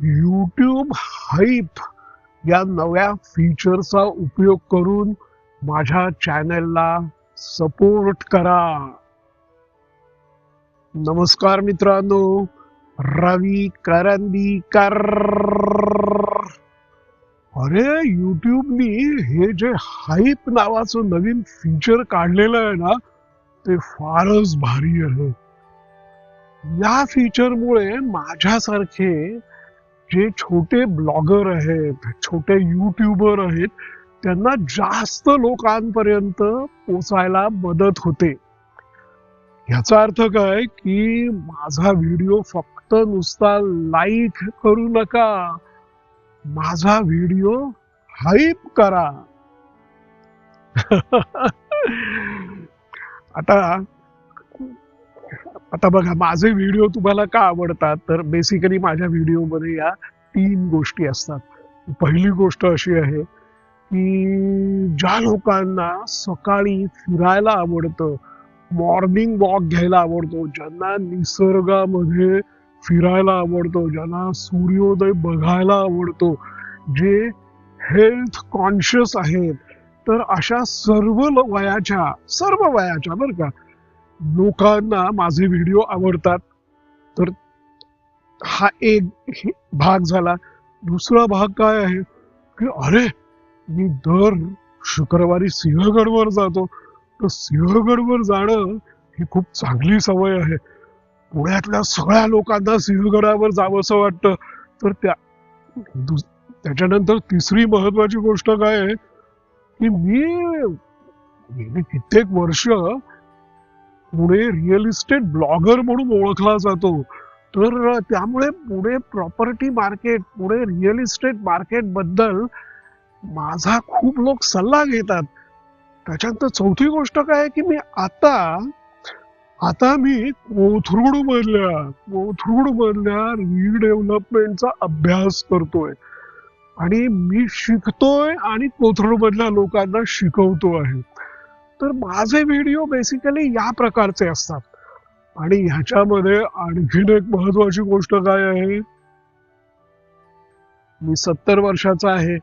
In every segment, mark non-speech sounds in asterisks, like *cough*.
YouTube hype या नव्या फीचरचा उपयोग करून माझ्या चॅनलला सपोर्ट करा. नमस्कार मित्रांनो रवी करंदीकर. अरे युट्यूबनी हे जे हाईप नावाचं नवीन फीचर काढलेलं आहे ना ते फारच भारी आहे. या फीचरमुळे माझ्यासारखे जे छोटे ब्लॉगर आहेत छोटे युट्यूबर आहेत त्यांना जास्त लोकांपर्यंत पोचायला मदत होते. याचा अर्थ काय की माझा व्हिडिओ फक्त नुसता लाईक करू नका माझा व्हिडिओ हाईप करा. *laughs* आता आता बघा माझे व्हिडिओ तुम्हाला का आवडतात? तर बेसिकली माझ्या व्हिडिओमध्ये या तीन गोष्टी असतात. पहिली गोष्ट अशी आहे की ज्या लोकांना सकाळी फिरायला आवडतं मॉर्निंग वॉक घ्यायला आवडतो ज्यांना निसर्गामध्ये फिरायला आवडतो ज्यांना सूर्योदय बघायला आवडतो जे हेल्थ कॉन्शियस आहेत तर अशा सर्व वयाच्या सर्व वयाच्या बरं का लोकांना माझे व्हिडिओ आवडतात. तर हा एक भाग झाला. दुसरा भाग काय आहे? की अरे मी दर शुक्रवारी सिंहगडवर जातो. तर सिंहगडवर जाणं ही खूप चांगली सवय आहे. पुण्यातल्या सगळ्या लोकांना सिंहगडावर जावंसं वाटतं. तर त्या दुस- त्याच्यानंतर तिसरी महत्वाची गोष्ट काय आहे? की मी गेली कित्येक वर्ष पुणे रिअल इस्टेट ब्लॉगर म्हणून ओळखला जातो. तर त्यामुळे Pune property market Pune real estate मार्केटबद्दल माझा खूप लोक सल्ला घेतात. त्याच्यानंतर चौथी गोष्ट काय आहे की मी आता आता मी कोथरूड मधल्या कोथरूड मधल्या रिडेव्हलपमेंटचा अभ्यास करतोय. आणि मी शिकतोय आणि कोथरूड मधल्या लोकांना शिकवतो आहे. तर माझे व्हिडिओ बेसिकली या प्रकारचे असतात. आणि ह्याच्यामध्ये आणखीन एक महत्वाची गोष्ट काय आहे? मी सत्तर वर्षाचा आहे.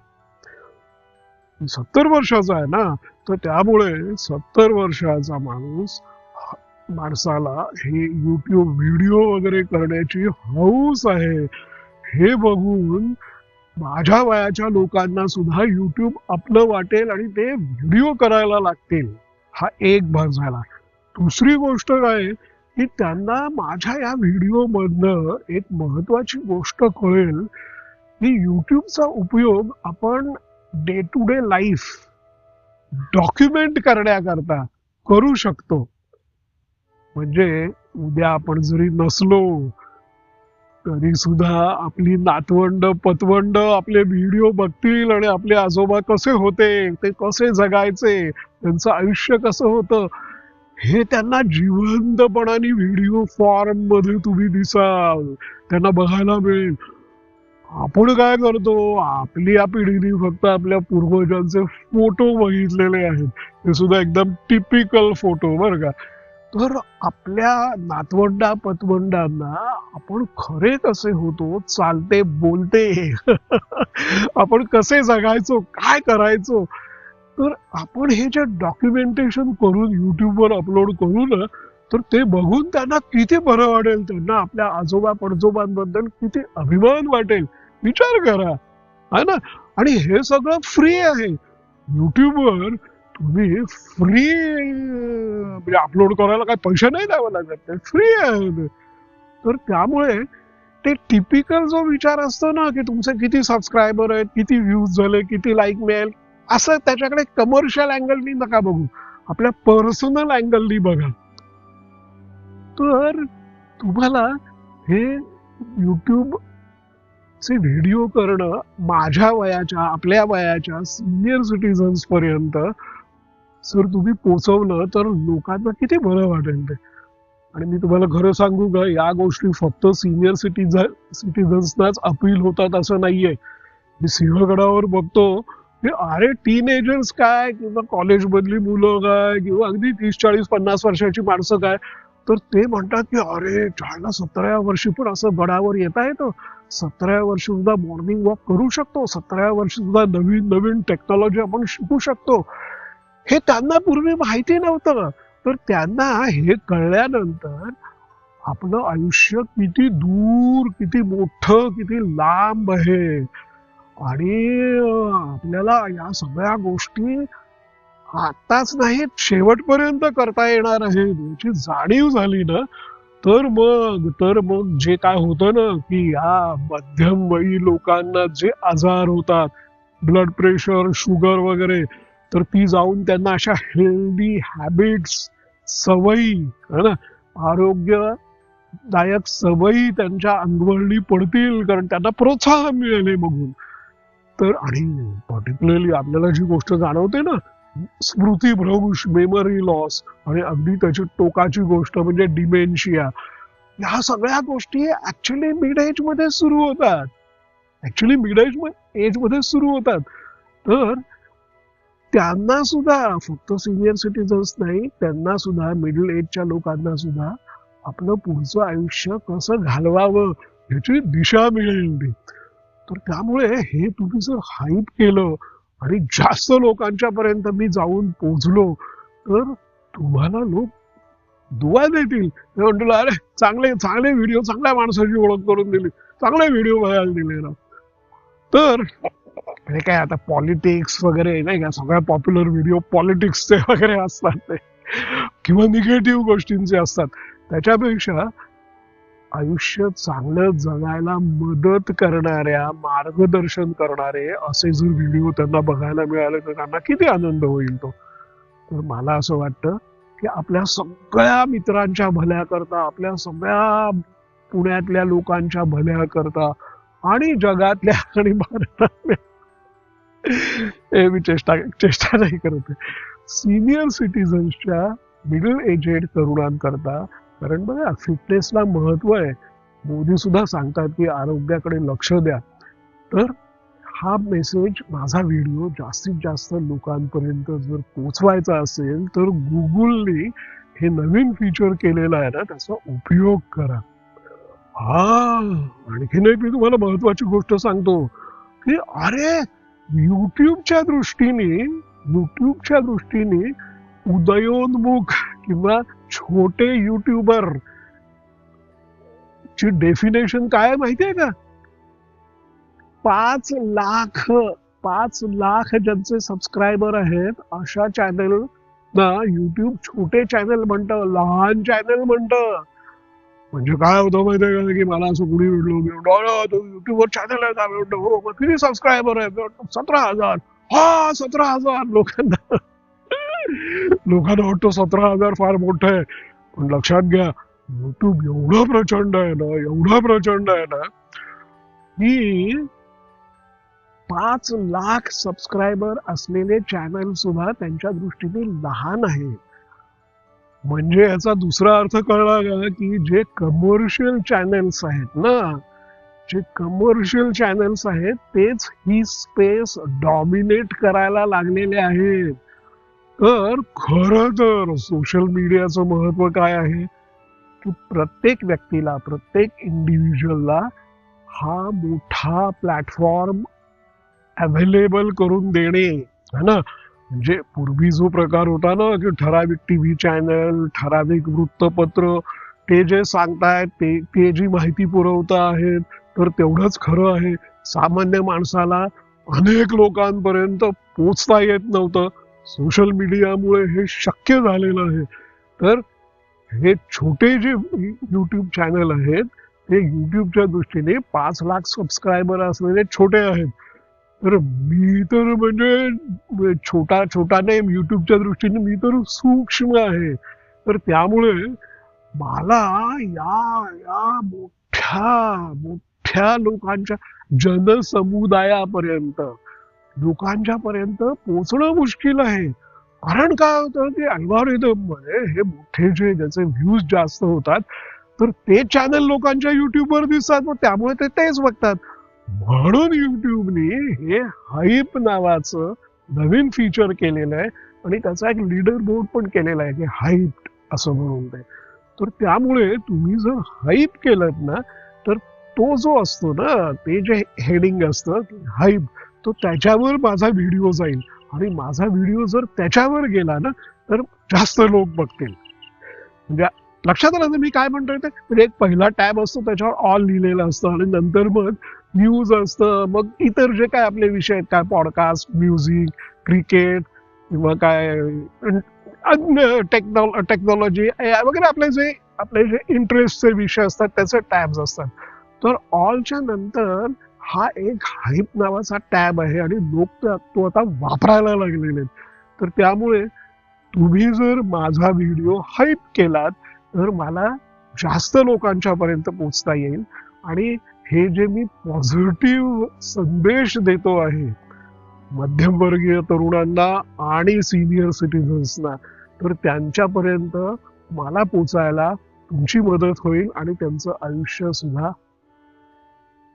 सत्तर वर्षाचा आहे ना? तर त्यामुळे सत्तर वर्षाचा माणूस माणसाला हे युट्यूब व्हिडिओ वगैरे करण्याची हौस आहे. हे बघून माझ्या वयाच्या लोकांना सुद्धा युट्यूब आपलं वाटेल आणि ते व्हिडिओ करायला लागतील. हा एक भाग झाला. दुसरी गोष्ट काय की त्यांना माझ्या या व्हिडिओ मधनं एक महत्वाची गोष्ट कळेल की युट्यूबचा उपयोग आपण day to day life document करण्याकरता करू शकतो. म्हणजे उद्या आपण जरी नसलो तरी सुद्धा आपली नातवंड पतवंड आपले व्हिडिओ बघतील आणि आपले आजोबा कसे होते ते कसे जगायचे त्यांचं आयुष्य कसं होतं हे त्यांना जिवंतपणाने व्हिडिओ फॉर्ममध्ये तुम्ही दिसाल. त्यांना बघायला मिळेल. आपण काय करतो आपली या पिढीने फक्त आपल्या पूर्वजांचे फोटो बघितलेले आहेत. ते सुद्धा एकदम टिपिकल फोटो बरं का. तर आपल्या नातवंडा पतवंडांना आपण खरे कसे होतो चालते बोलते? *laughs* आपण कसे जगायचो काय करायचो? तर आपण हे जे डॉक्युमेंटेशन करून युट्यूबवर अपलोड करू ना तर ते बघून त्यांना किती बरं वाटेल त्यांना आपल्या आजोबा पणजोबांबद्दल किती अभिमान वाटेल. विचार करा. है ना? आणि हे सगळं फ्री आहे. युट्यूबवर तुम्ही फ्री म्हणजे अपलोड करायला काय पैसे नाही द्यावे लागत. फ्री आहे. तर त्यामुळे ते टिपिकल जो विचार असतो ना की तुमचे किती सबस्क्रायबर आहेत किती व्ह्यूज झाले किती लाईक मिळेल असं त्याच्याकडे कमर्शियल अँगलनी नका बघू. आपल्या पर्सनल अँगलनी बघा. तर तुम्हाला हे युट्यूब चे व्हिडिओ करणं माझ्या वयाच्या आपल्या वयाच्या सिनियर सिटीजन्स पर्यंत जर तुम्ही पोचवलं तर लोकांना किती बरं वाटेल ते. आणि मी तुम्हाला खरं सांगू का या गोष्टी फक्त सिनियर सिटीजन सिटीजन्सनाच अपील होतात असं नाहीये. मी सिंहगडावर बघतो की अरे टीनेजर्स काय किंवा कॉलेज मधली मुलं काय किंवा अगदी तीस चाळीस पन्नास वर्षाची माणसं काय तर ते म्हणतात की अरे चायना सतराव्या वर्षी पण असं गडावर येता येतं. सतराव्या वर्षी सुद्धा मॉर्निंग वॉक करू शकतो सतराव्या वर्षी सुद्धा नवीन नवीन टेक्नॉलॉजी आपण शिकू शकतो. हे त्यांना पूर्वी माहिती नव्हतं. तर त्यांना हे कळल्यानंतर आपलं आयुष्य किती दूर किती मोठं किती लांब आहे. आणि आपल्याला या सगळ्या गोष्टी आताच नाही शेवटपर्यंत करता येणार आहे याची जाणीव झाली ना तर मग तर मग जे काय होतं ना की या मध्यमवयी लोकांना जे आजार होतात ब्लड प्रेशर शुगर वगैरे तर ती जाऊन त्यांना अशा हेल्दी हॅबिट्स सवयी है ना? आरोग्यदायक सवयी त्यांच्या अंगवळणी पडतील कारण त्यांना प्रोत्साहन मिळेल हे बघून. तर आणि पर्टिक्युलरली आपल्याला जी गोष्ट जाणवते ना स्मृतीभ्रंश मेमरी लॉस आणि अगदी त्याची टोकाची गोष्ट म्हणजे डिमेन्शिया ह्या सगळ्या गोष्टी ऍक्च्युली मिड एजमध्ये सुरू होतात. ऍक्च्युली मिड एज एजमध्ये सुरू होतात. तर त्यांना सुद्धा फक्त सिनियर सिटीजन्स नाही त्यांना सुद्धा मिडल एजच्या लोकांना सुद्धा आपलं पुढचं आयुष्य कसं घालवावं ह्याची दिशा मिळेल तर त्यामुळे हे तुम्ही जर हाईप केलं आणि जास्त लोकांच्या पर्यंत मी जाऊन पोहोचलो तर तुम्हाला लोक दुवा देतील. ते म्हणतील अरे चांगले चांगले व्हिडिओ चांगल्या माणसाची ओळख करून दिली. चांगले व्हिडिओ बघायला दिले ना. तर म्हणजे काय आता पॉलिटिक्स वगैरे नाही का सगळ्या पॉप्युलर व्हिडिओ पॉलिटिक्सचे वगैरे असतात ते. किंवा निगेटिव्ह गोष्टींचे असतात. त्याच्यापेक्षा आयुष्य चांगलं जगायला मदत करणाऱ्या मार्गदर्शन करणारे असे जर व्हिडिओ त्यांना बघायला मिळाले तर त्यांना किती आनंद होईल तो. तर मला असं वाटतं की आपल्या सगळ्या मित्रांच्या भल्याकरता आपल्या सगळ्या पुण्यातल्या लोकांच्या भल्याकरता आणि जगातल्या आणि भारतातल्या हे मी चेष्टा चेष्टा नाही करत सिनियर सिटीजन्सच्या मिडल एजेड तरुणांकरता कारण बघा फिटनेसला महत्त्व आहे. मोदी सुद्धा सांगतात की आरोग्याकडे लक्ष द्या. तर हा मेसेज माझा व्हिडिओ जास्तीत जास्त लोकांपर्यंत जर पोचवायचा असेल तर गुगलने हे नवीन फीचर केलेलं आहे ना त्याचा उपयोग करा. हा आणखीन एक मी तुम्हाला महत्वाची गोष्ट सांगतो की अरे युट्यूबच्या दृष्टीने युट्यूबच्या दृष्टीने उदयोन्मुख किंवा छोटे युट्यूबर ची डेफिनेशन काय माहितीये का? पाच लाख पाच लाख ज्यांचे सबस्क्रायबर आहेत अशा चॅनल ना युट्यूब छोटे चॅनल म्हणतं लहान चॅनल म्हणतं. म्हणजे काय होतं माहितीये का? की मला असं कुणी भेटलो युट्यूबवर चॅनल आहे का? मी म्हणतो हो मग किती सबस्क्रायबर आहे सतरा हजार. हा सतरा हजार. लोकांना *laughs* लोकांना वाटतं सतरा हजार फार मोठं आहे. पण लक्षात घ्या युट्यूब एवढं प्रचंड आहे ना एवढं प्रचंड आहे ना की पाच लाख सबस्क्रायबर असलेले चॅनल सुद्धा त्यांच्या दृष्टीने लहान आहे म्हणजे याचा दुसरा अर्थ कळला का की जे कमर्शियल चॅनेल्स आहेत ना जे कमर्शियल चॅनेल्स आहेत तेच ही स्पेस डॉमिनेट करायला लागलेले आहेत. तर खर तर सोशल मीडियाचं महत्त्व काय आहे? की प्रत्येक व्यक्तीला प्रत्येक इंडिव्हिज्युअलला हा मोठा प्लॅटफॉर्म अवेलेबल करून देणे है ना? म्हणजे पूर्वी जो प्रकार होता ना की ठराविक टीव्ही चॅनल ठराविक वृत्तपत्र ते जे सांगतायत ते ते जी माहिती पुरवत आहेत तर तेवढंच खरं आहे. सामान्य माणसाला अनेक लोकांपर्यंत पोचता येत नव्हतं. सोशल मीडियामुळे हे शक्य झालेलं आहे. तर हे छोटे जे यूट्यूब चॅनल आहेत ते यूट्यूबच्या दृष्टीने पाच लाख सबस्क्रायबर असलेले छोटे आहेत. तर मी तर म्हणजे, म्हणजे छोटा छोटा नाही युट्यूबच्या दृष्टीने मी तर सूक्ष्म आहे. तर त्यामुळे मला या या मोठ्या मोठ्या लोकांच्या जनसमुदायापर्यंत लोकांच्या पर्यंत पोचणं मुश्किल आहे. कारण काय होतं की अल्गोरिदममध्ये हे मोठे जे ज्याचे व्ह्यूज जास्त होतात तर ते चॅनल लोकांच्या युट्यूबवर दिसतात मग त्यामुळे ते तेच बघतात. म्हणून युट्यूबने हे हाईप नावाचं नवीन फीचर केलेलं आहे आणि त्याचा एक लीडर बोर्ड पण केलेला आहे की हाईप असं म्हणून ते. तर त्यामुळे तुम्ही जर हाईप केलं ना तर तो जो असतो ना ते जे हेडिंग असतं हाईप तो त्याच्यावर माझा व्हिडिओ जाईल. आणि माझा व्हिडिओ जर त्याच्यावर गेला ना तर जास्त लोक बघतील. म्हणजे लक्षात आलं मी काय म्हणतोय ते? म्हणजे एक पहिला टॅब असतो त्याच्यावर ऑल लिहिलेलं असतं आणि नंतर मग न्यूज असतं. मग इतर जे काय आपले विषय आहेत काय पॉडकास्ट म्युझिक क्रिकेट किंवा काय अन्य टेक्नॉ टेक्नॉलॉजी वगैरे आपले जे आपले जे इंटरेस्टचे विषय असतात त्याचे टॅब्स असतात. तर ऑलच्या नंतर हा एक हाईप नावाचा टॅब आहे आणि लोक तो आता वापरायला लागलेले आहेत. तर त्यामुळे तुम्ही जर माझा व्हिडिओ हाईप केलात तर मला जास्त लोकांच्या पर्यंत पोचता येईल आणि हे जे मी पॉझिटिव्ह संदेश देतो आहे मध्यमवर्गीय तरुणांना आणि सिनियर सिटीजन्सना तर त्यांच्यापर्यंत मला पोचायला तुमची मदत होईल आणि त्यांचं आयुष्य सुद्धा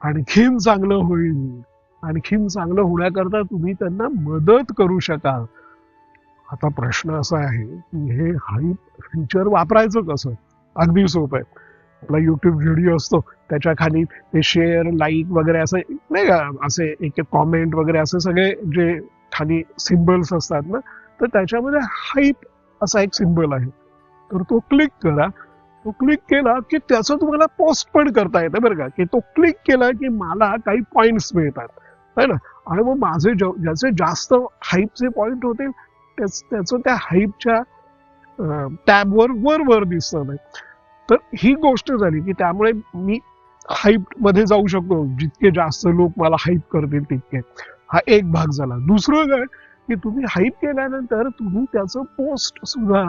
आणखीन चांगलं होईल. आणखीन चांगलं होण्याकरता तुम्ही त्यांना मदत करू शकाल. आता प्रश्न असा आहे की हे हाईप फीचर वापरायचं कसं? अगदी सोपं आहे. आपला युट्यूब व्हिडिओ असतो त्याच्याखाली ते शेअर लाईक वगैरे असं नाही का असे एक एक कॉमेंट वगैरे असे सगळे जे खाली सिम्बल्स असतात ना तर त्याच्यामध्ये हाईप असा एक सिम्बल आहे. तर तो क्लिक करा. तो क्लिक केला की त्याचं तुम्हाला पोस्ट पण करता येतं बरं का. की तो क्लिक केला की मला काही पॉइंट्स मिळतात. है ना? आणि मग माझे ज्याचे जास्त हाईपचे पॉइंट होतील त्याच त्याचं त्या हाईपच्या टॅबवर वर वर दिसतं नाही. तर ही गोष्ट झाली की त्यामुळे मी हाईपमध्ये जाऊ शकतो जितके जास्त लोक मला हाईप करतील तितके. हा एक भाग झाला. दुसरं काय की तुम्ही हाईप केल्यानंतर तुम्ही त्याचं पोस्ट सुद्धा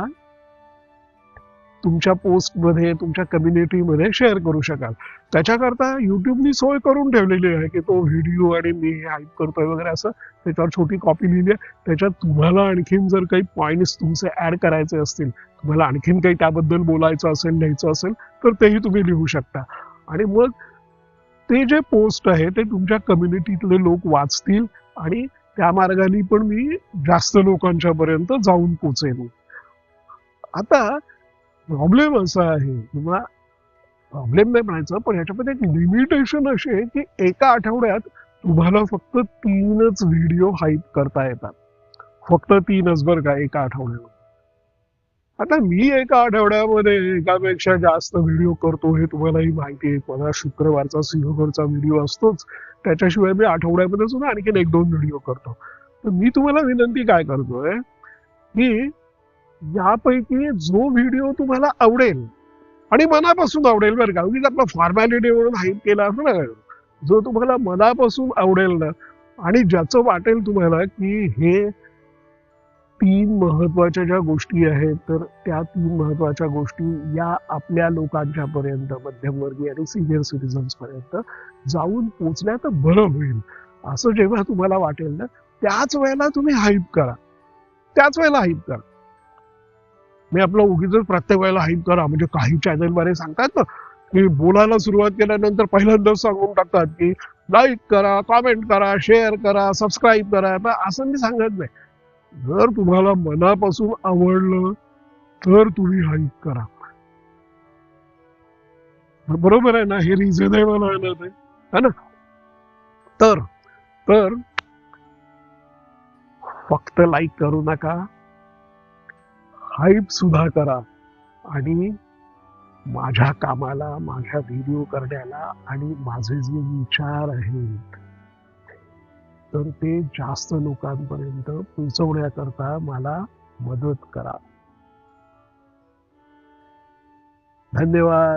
तुमच्या पोस्टमध्ये तुमच्या कम्युनिटीमध्ये शेअर करू शकाल. त्याच्याकरता युट्यूबनी सोय करून ठेवलेली आहे की तो व्हिडिओ आणि मी हे हाईप करतोय वगैरे असं त्याच्यावर छोटी कॉपी लिहिली आहे. त्याच्यात तुम्हाला आणखीन जर काही पॉईंट्स तुमचे ऍड करायचे असतील तुम्हाला आणखीन काही त्याबद्दल बोलायचं असेल लिहायचं असेल तर तेही तुम्ही लिहू शकता. आणि मग ते जे पोस्ट आहे ते तुमच्या कम्युनिटीतले लोक वाचतील आणि त्या मार्गाने पण मी जास्त लोकांच्या पर्यंत जाऊन पोचेन. आता प्रॉब्लेम असा आहे. किंवा प्रॉब्लेम नाही म्हणायचं पण याच्यामध्ये एक लिमिटेशन अशी आहे की एका आठवड्यात तुम्हाला फक्त तीनच व्हिडिओ हाईप करता येतात. फक्त तीनच बरं का एका आठवड्यावर आता मी एका आठवड्यामध्ये एकापेक्षा जास्त व्हिडिओ करतो हे तुम्हालाही माहिती आहे. मला शुक्रवारचा सिंहगडचा व्हिडिओ असतोच. त्याच्याशिवाय मी आठवड्यामध्ये सुद्धा आणखीन एक दोन व्हिडिओ करतो. तर मी तुम्हाला विनंती काय करतोय की यापैकी जो व्हिडिओ तुम्हाला आवडेल आणि मनापासून आवडेल बरं का उगीच आपला फॉर्मॅलिटी म्हणून हाईप केला असं ना जो तुम्हाला मनापासून आवडेल ना आणि ज्याचं वाटेल तुम्हाला की हे तीन महत्त्वाच्या ज्या गोष्टी आहेत तर त्या तीन महत्त्वाच्या गोष्टी या आपल्या लोकांच्या पर्यंत मध्यमवर्गीय आणि सिनियर सिटीजन्स पर्यंत जाऊन पोचल्या तर बरं होईल. असं जेव्हा तुम्हाला वाटेल ना त्याच वेळेला तुम्ही हाईप करा. त्याच वेळेला हाईप करा. मी आपलं उगीच प्रत्येक वेळेला हाईप करा. म्हणजे काही चॅनल सांगतात ना की बोलायला सुरुवात केल्यानंतर पहिल्यांदाच सांगून टाकतात की लाईक करा कॉमेंट करा शेअर करा सबस्क्राईब करा. तर असं मी सांगत नाही. जर तुम्हाला मनापासून आवडलं तर तुम्ही हाईप करा. बरोबर आहे ना? हे रिझनेबल आहे ना ते. है ना? तर तर फक्त लाईक करू नका. हाईप सुद्धा करा. आणि माझ्या कामाला माझ्या व्हिडिओ करण्याला आणि माझे जे विचार आहेत तर ते जास्त लोकांपर्यंत पोचवण्याकरता मला मदत करा. धन्यवाद.